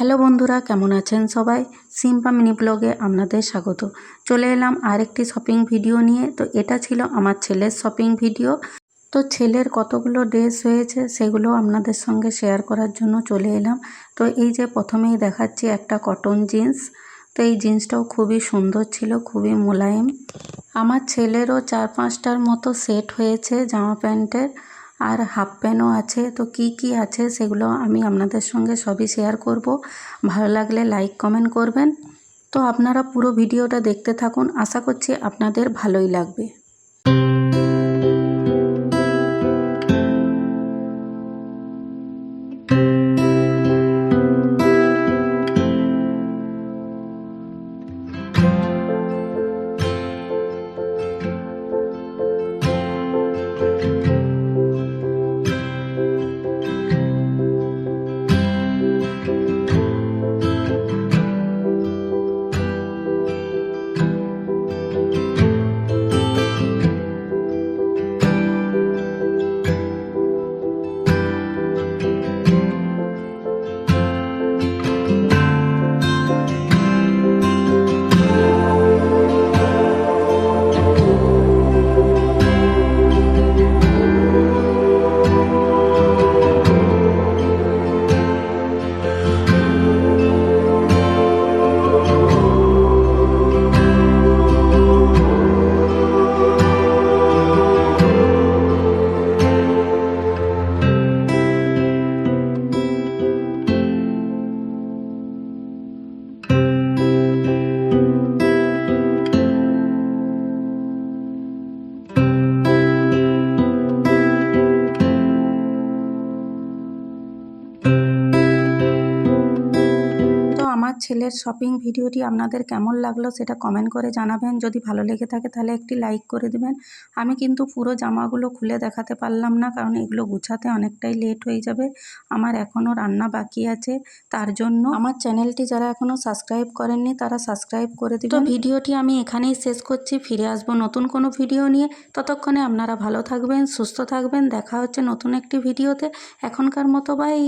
Hello বন্ধুরা, কেমন আছেন সবাই? সিম্পা মিনি ব্লগে আপনাদের স্বাগত। চলে এলাম আরেকটি শপিং ভিডিও নিয়ে। তো এটা ছিল আমার ছেলের শপিং ভিডিও তো ছেলের কতগুলো ড্রেস হয়েছে সেগুলো আপনাদের সঙ্গে শেয়ার করার জন্য চলে এলাম। তো এই যে প্রথমেই দেখাচ্ছি একটা কটন জিন্স তো এই জিন্সটাও খুবই সুন্দর ছিল, খুবই মোলায়েম। আমার ছেলেরও চার পাঁচটার মতো সেট হয়েছে জামা প্যান্টের। আর হাফ প্যানও আছে। তো কি কি আছে সেগুলো আমি আপনাদের সঙ্গে সবই শেয়ার করব। ভালো লাগলে লাইক কমেন্ট করবেন। তো আপনারা পুরো ভিডিওটা দেখতে থাকুন। আশা করছি আপনাদের ভালোই লাগবে। আমার ছেলের শপিং ভিডিওটি আপনাদের কেমন লাগল সেটা কমেন্ট করে জানাবেন। যদি ভালো লেগে থাকে তাহলে একটি লাইক করে দেবেন। আমি কিন্তু পুরো জামাগুলো খুলে দেখাতে পারলাম না, কারণ এগুলো গুছাতে অনেকটাই লেট হয়ে যাবে। আমার এখনও রান্না বাকি আছে, তার জন্য আমার চ্যানেলটি যারা এখনও সাবস্ক্রাইব করেননি তারা সাবস্ক্রাইব করে দেবেন। ভিডিওটি আমি এখানেই শেষ করছি, ফিরে আসব নতুন কোনো ভিডিও নিয়ে। ততক্ষণে আপনারা ভালো থাকবেন, সুস্থ থাকবেন, দেখা হচ্ছে নতুন একটি ভিডিওতে এখনকার মতো বাই